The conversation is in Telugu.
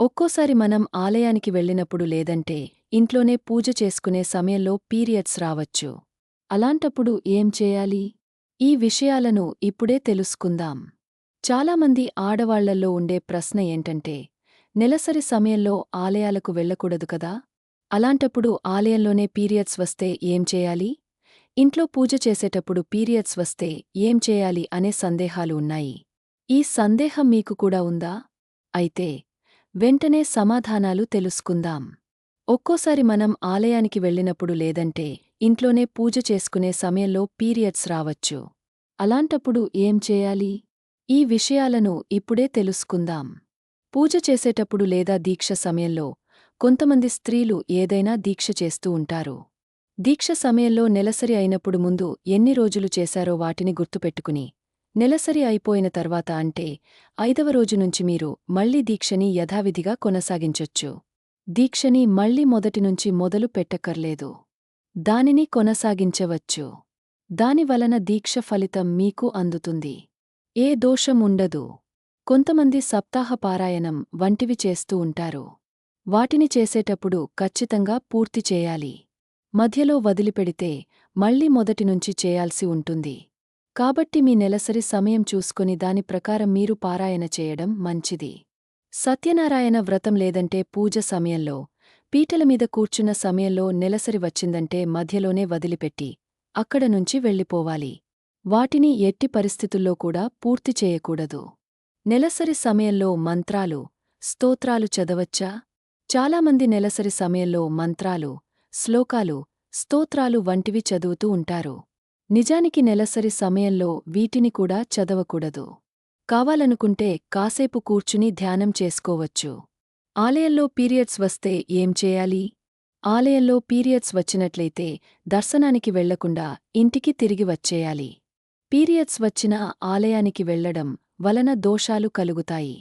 ఒక్కోసారి మనం ఆలయానికి వెళ్ళినప్పుడు లేదంటే ఇంట్లోనే పూజ చేసుకునే సమయంలో పీరియడ్స్ రావచ్చు. అలాంటప్పుడు ఏం చేయాలి? ఈ విషయాలను ఇప్పుడే తెలుసుకుందాం. చాలామంది ఆడవాళ్ళల్లో ఉండే ప్రశ్న ఏంటంటే నెలసరి సమయంలో ఆలయాలకు వెళ్ళకూడదు కదా? అలాంటప్పుడు ఆలయంలోనే పీరియడ్స్ వస్తే ఏం చేయాలి? ఇంట్లో పూజ చేసేటప్పుడు పీరియడ్స్ వస్తే ఏం చేయాలి అనే సందేహాలు ఉన్నాయి. ఈ సందేహం మీకు కూడా ఉందా? అయితే వెంటనే సమాధానాలు తెలుసుకుందాం. ఒక్కోసారి మనం ఆలయానికి వెళ్ళినప్పుడు లేదంటే ఇంట్లోనే పూజ చేసుకునే సమయంలో పీరియడ్స్ రావచ్చు. అలాంటప్పుడు ఏం చేయాలి? ఈ విషయాలను ఇప్పుడే తెలుసుకుందాం. పూజ చేసేటప్పుడు లేదా దీక్ష సమయంలో కొంతమంది స్త్రీలు ఏదైనా దీక్ష చేస్తూ ఉంటారు. దీక్ష సమయంలో నెలసరి అయినప్పుడు ముందు ఎన్ని రోజులు చేశారో వాటిని గుర్తుపెట్టుకుని నెలసరి అయిపోయిన తర్వాత అంటే ఐదవ రోజు నుంచి మీరు మళ్ళీ దీక్షని యథావిధిగా కొనసాగించొచ్చు. దీక్షని మళ్ళీ మొదటినుంచి మొదలు పెట్టక్కర్లేదు. దానిని కొనసాగించవచ్చు. దానివలన దీక్ష ఫలితం మీకు అందుతుంది. ఏ దోషం ఉండదు. కొంతమంది సప్తాహ పారాయణం వంటివి చేస్తూ ఉంటారు. వాటిని చేసేటప్పుడు ఖచ్చితంగా పూర్తి చేయాలి. మధ్యలో వదిలిపెడితే మళ్ళీ మొదటినుంచి చేయాల్సి ఉంటుంది. కాబట్టి మీ నెలసరి సమయం చూసుకుని దాని ప్రకారం మీరు పారాయణ చేయడం మంచిది. సత్యనారాయణ వ్రతం లేదంటే పూజ సమయంలో పీటల మీద కూర్చున్న సమయంలో నెలసరి వచ్చిందంటే మధ్యలోనే వదిలిపెట్టి అక్కడ నుంచి వెళ్ళిపోవాలి. వాటిని ఎట్టి పరిస్థితుల్లో కూడా పూర్తి చేయకూడదు. నెలసరి సమయంలో మంత్రాలు స్తోత్రాలు చదవచ్చా? చాలామంది నెలసరి సమయంలో మంత్రాలు శ్లోకాలు స్తోత్రాలు వంటివి చదువుతూ ఉంటారు. నిజానికి నెలసరి సమయంలో వీటిని కూడా చదవకూడదు. కావాలనుకుంటే కాసేపు కూర్చుని ధ్యానం చేసుకోవచ్చు. ఆలయంలో పీరియడ్స్ వస్తే ఏం చేయాలి? ఆలయంలో పీరియడ్స్ వచ్చినట్లయితే దర్శనానికి వెళ్ళకుండా ఇంటికి తిరిగి వచ్చేయాలి. పీరియడ్స్ వచ్చిన ఆలయానికి వెళ్ళడం వలన దోషాలు కలుగుతాయి.